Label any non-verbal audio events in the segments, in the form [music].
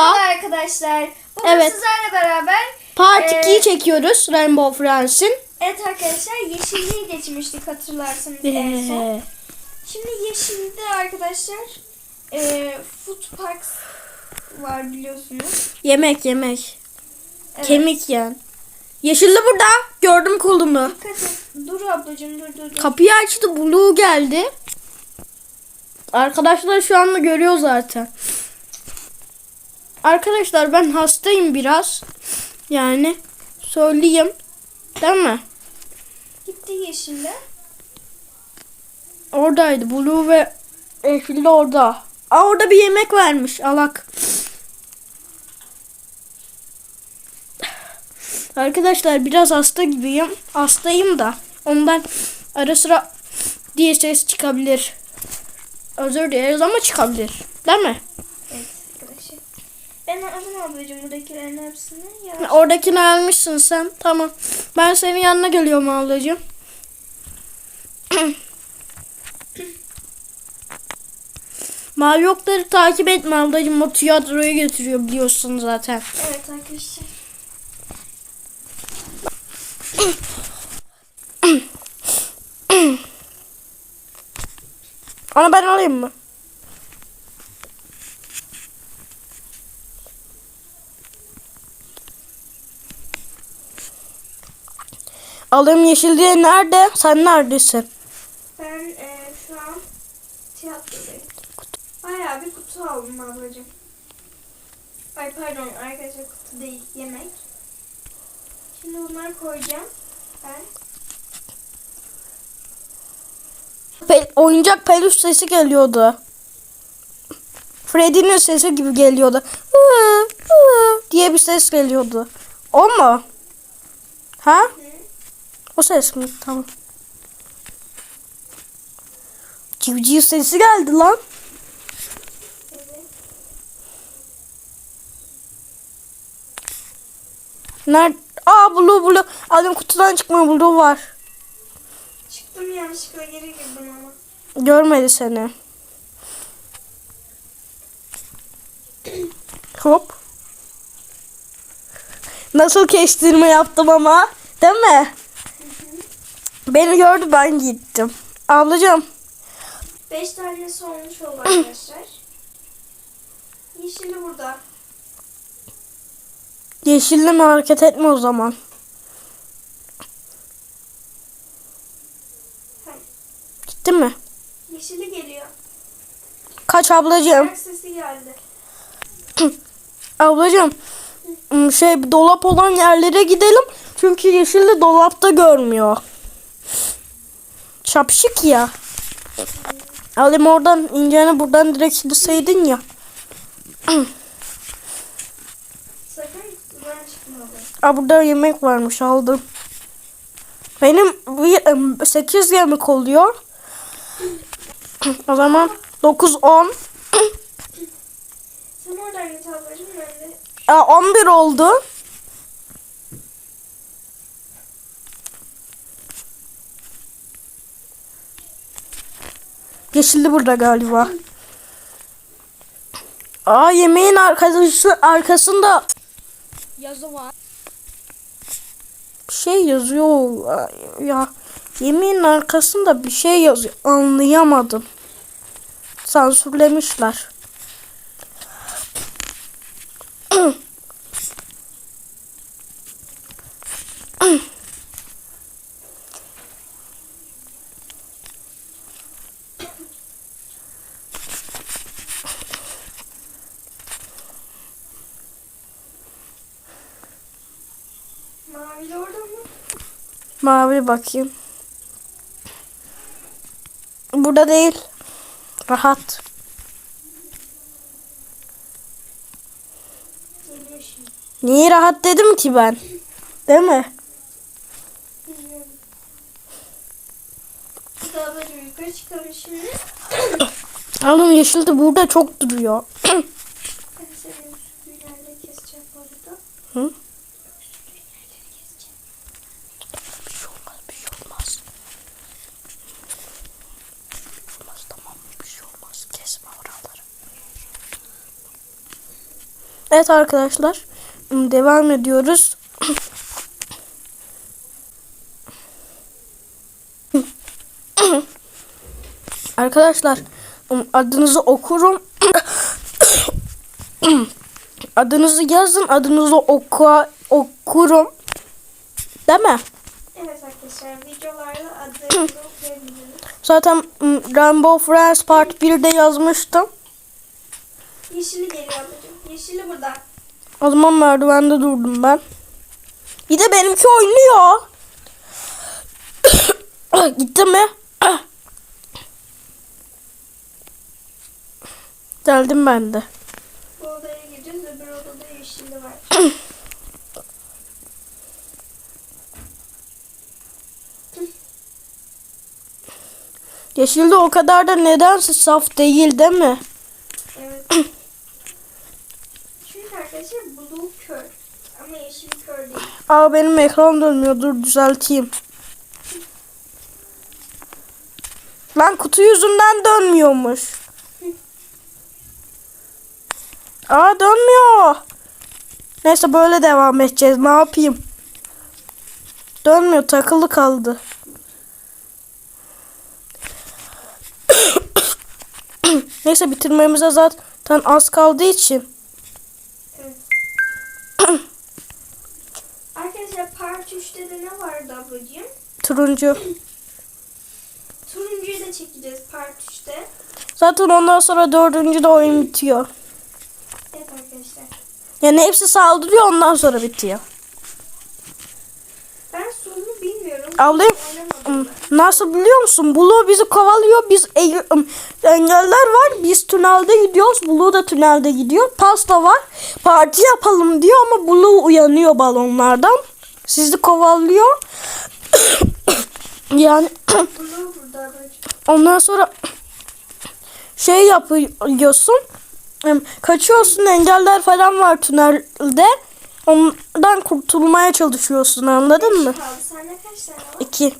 Merhaba arkadaşlar. Bugün Evet. sizlerle beraber Part Ee, 2'yi çekiyoruz Rainbow Friends'in. evet arkadaşlar yeşilliği geçmiştik hatırlarsınız en son. Şimdi yeşilde arkadaşlar e, food parks var biliyorsunuz. yemek yemek. Evet. Kemik yiyen. Yeşilli burada. Gördüm kolumu. Dikkat et. Dur ablacığım dur dur dur. Kapıyı açtı. Blue geldi. Arkadaşlar şu anda görüyor zaten. Arkadaşlar ben hastayım biraz. Yani söyleyeyim. Değil mi? Gitti yeşille. Oradaydı. Blue ve Yeşil de orada. Aa orada bir yemek vermiş. Alak. Arkadaşlar biraz hasta gibiyim. Hastayım da. Ondan ara sıra diye ses çıkabilir. Özür dileriz ama çıkabilir. Değil mi? Ben aldım ablacığım buradakilerin hepsini. Ya. Oradakini almışsın sen. Tamam. Ben senin yanına geliyorum ablacığım. [clears throat] Mavi okları takip etme ablacığım. O tiyatroya götürüyor biliyorsun zaten. Evet arkadaşlar. Onu ben alayım mı? Alayım yeşil diye nerede? Sen neredesin? Ben e, şu an tiyatrodayım. Bayağı bir kutu aldım ablacığım. Ay pardon arkadaşlar kutu değil yemek. Şimdi bunları koyacağım. Ben Pe- oyuncak peluş sesi geliyordu. Freddy'nin sesi gibi geliyordu. Hı, hı diye bir ses geliyordu. O mu? Ha? O ses mi? Tamam. Civciv sesi geldi lan. Nerede? Aa Blue Blue. Adım kutudan çıkma Blue var. çıktım yanlışlıkla geri girdim ama. Görmedi seni. Hop. Nasıl kestirme yaptım ama. Değil mi? Beni gördü ben gittim. Ablacığım. Beş tanesi olmuş oldu arkadaşlar. [clears throat] Yeşili burada. Yeşille mi hareket etme o zaman. Gitti mi? Yeşili geliyor. Kaç ablacığım. Ayak sesi geldi. [clears throat] Ablacığım. ım, Şey dolap olan yerlere gidelim. Çünkü yeşilli dolapta görmüyor. Şapşık ya. Alim oradan incene buradan direkt gitseydin ya. Sakın çıkma. Aa, burada yemek varmış aldım. Benim bir, ım, 8 yemek oluyor. o zaman 9 10 Sen oradan git ablacığım ben de Aa, 11 oldu. Yeşilli burada galiba. Aa yemeğin arkası, arkasında yazı var. Bir şey yazıyor ya. Yemeğin arkasında bir şey yazıyor. Anlayamadım. Sansürlemişler. [clears throat] Mavili orada mı? Mavi bakayım. Burada değil. Rahat. Niye rahat dedim ki ben? Değil mi? Oğlum yeşil de burada çok duruyor. Ben senin üstü yerleri keseceğim bu arada. Hı? Üstü yerleri keseceğim. Bir şey olmaz, bir şey olmaz. Olmaz tamam bir şey olmaz. Kesme oraları. Evet arkadaşlar. Devam ediyoruz. Arkadaşlar adınızı okurum. adınızı yazın. Adınızı oku okurum. Değil mi? Evet arkadaşlar videolarda adlarınızı okuyabiliriz. Zaten Rainbow Friends Part 1'de yazmıştım. Yeşili geliyor. Yeşili burada. O zaman merdivende durdum ben. Bir de benimki oynuyor. [coughs] Gitti mi? [coughs] Geldim ben de. Bu odaya gireceğiz. Öbür odada yeşili var. [coughs] Yeşilde o kadar da nedense saf değil değil mi? Evet. Çünkü arkadaşlar blue kör. Ama yeşil kör değil. Aa benim ekran dönmüyor. Dur düzelteyim. Lan kutu yüzünden dönmüyormuş. Aa dönmüyor. Neyse böyle devam edeceğiz. Ne yapayım? Dönmüyor. Takılı kaldı. [coughs] Neyse bitirmemize zaten az kaldığı için. Arkadaşlar part 3'te de ne vardı ablacığım? Turuncu. [clears throat] Turuncuyu da çekeceğiz part 3'te. Zaten ondan sonra dördüncü de oyun bitiyor. Evet arkadaşlar. Yani hepsi saldırıyor ondan sonra bitiyor. Ben sonunu bilmiyorum. Ablayım nasıl biliyor musun? Blue bizi kovalıyor. Biz engeller var. Biz tünelde gidiyoruz. Blue da tünelde gidiyor. Pasta var. Parti yapalım diyor ama Blue uyanıyor balonlardan. Sizi kovalıyor. [coughs] yani [coughs] ondan sonra [coughs] şey yapıyorsun. Kaçıyorsun engeller falan var tünelde. Ondan kurtulmaya çalışıyorsun anladın mı? Kaldı. Sende kaç tane var? İki.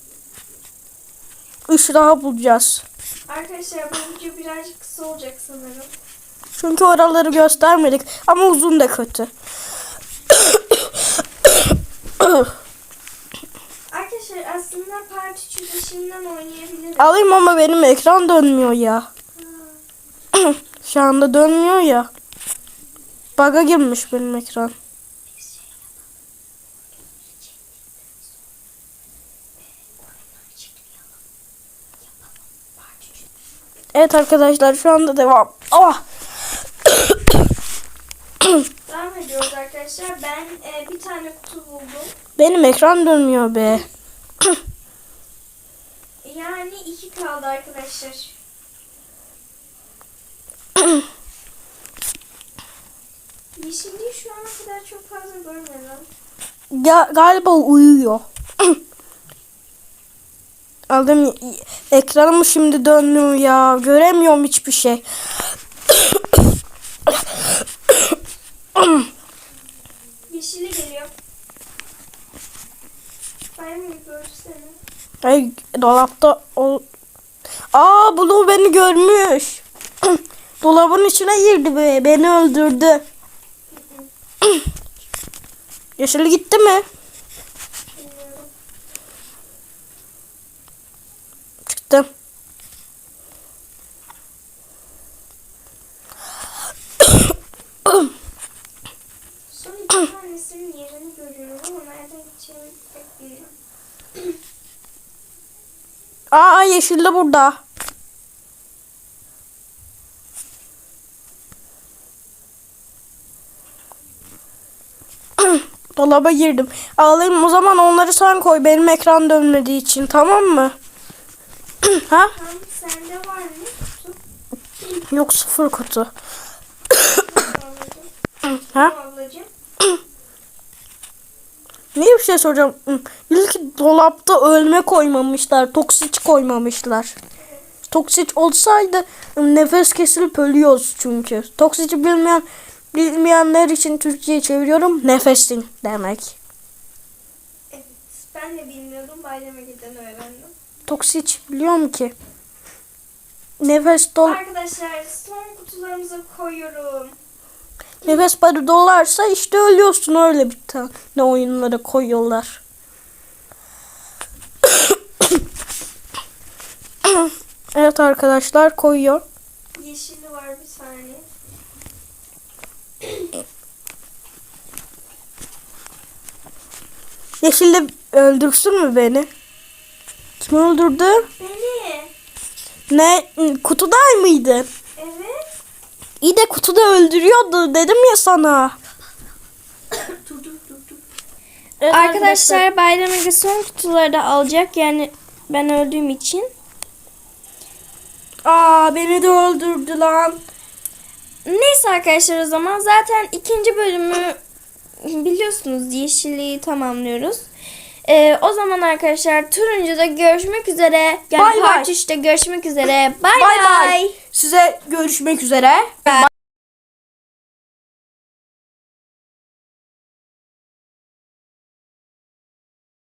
Üç daha bulacağız. Arkadaşlar bu video birazcık kısa olacak sanırım. Çünkü oraları göstermedik. Ama uzun da kötü. Arkadaşlar aslında part 3'ü de şimdiden oynayabiliriz. Alayım ama benim ekran dönmüyor ya. Şu anda dönmüyor ya. Bug'a girmiş benim ekran. Evet arkadaşlar şu anda devam. Ah! Devam ediyoruz arkadaşlar. Ben e, bir tane kutu buldum. Benim ekran dönmüyor be. [clears throat] Yani iki kaldı arkadaşlar. [clears throat] Yeşilliği şu ana kadar çok fazla görmedim. Ya, galiba uyuyor. [clears throat] Aldım ekranım şimdi dönmüyor ya. Göremiyorum hiçbir şey. Yeşili geliyor. Ben mi görsene? Ay dolapta ol. Aa Blue beni görmüş. [clears throat] Dolabın içine girdi be. Beni öldürdü. [clears throat] Yeşil gitti mi? Bilmiyorum. Çıktı. Son iki tanesinin yerini görüyorum ama nereden gideceğimi pek bilmiyorum. Aa yeşil de burada. [clears throat] Dolaba girdim. Ağlayayım o zaman onları sen koy benim ekran dönmediği için tamam mı? [clears throat] ha? Sende var mı? Yok sıfır kutu. [clears throat] Ha? Ne bir şey soracağım. İlk dolapta ölme koymamışlar. Toksiç koymamışlar. Toksiç olsaydı nefes kesilip ölüyoruz çünkü. Toksici bilmeyen bilmeyenler için Türkçe'ye çeviriyorum. Nefesin demek. Evet. Ben de bilmiyordum. Bayrama giden öğrendim. Toksiç biliyor mu ki? Nefes dol. Arkadaşlar son kutularımıza koyuyorum. Nefes barı dolarsa işte ölüyorsun öyle bir tane oyunlara koyuyorlar. [coughs] evet arkadaşlar koyuyor. Yeşili var bir saniye. [coughs] Yeşilde öldürsün mü beni? Kim öldürdü? Beni. Ne? Kutuday mıydı? İyi de kutuda öldürüyordu dedim ya sana. dur dur dur dur. Evet Arkadaşlar Bayram Ege son kutuları da alacak. Yani ben öldüğüm için. Aa beni de öldürdü lan. Neyse arkadaşlar o zaman zaten ikinci bölümü biliyorsunuz yeşilliği tamamlıyoruz. Ee, o zaman arkadaşlar turuncuda görüşmek üzere. Yani Bay bay. part 3'te görüşmek üzere. Bay Bay bay. bay. Size görüşmek üzere.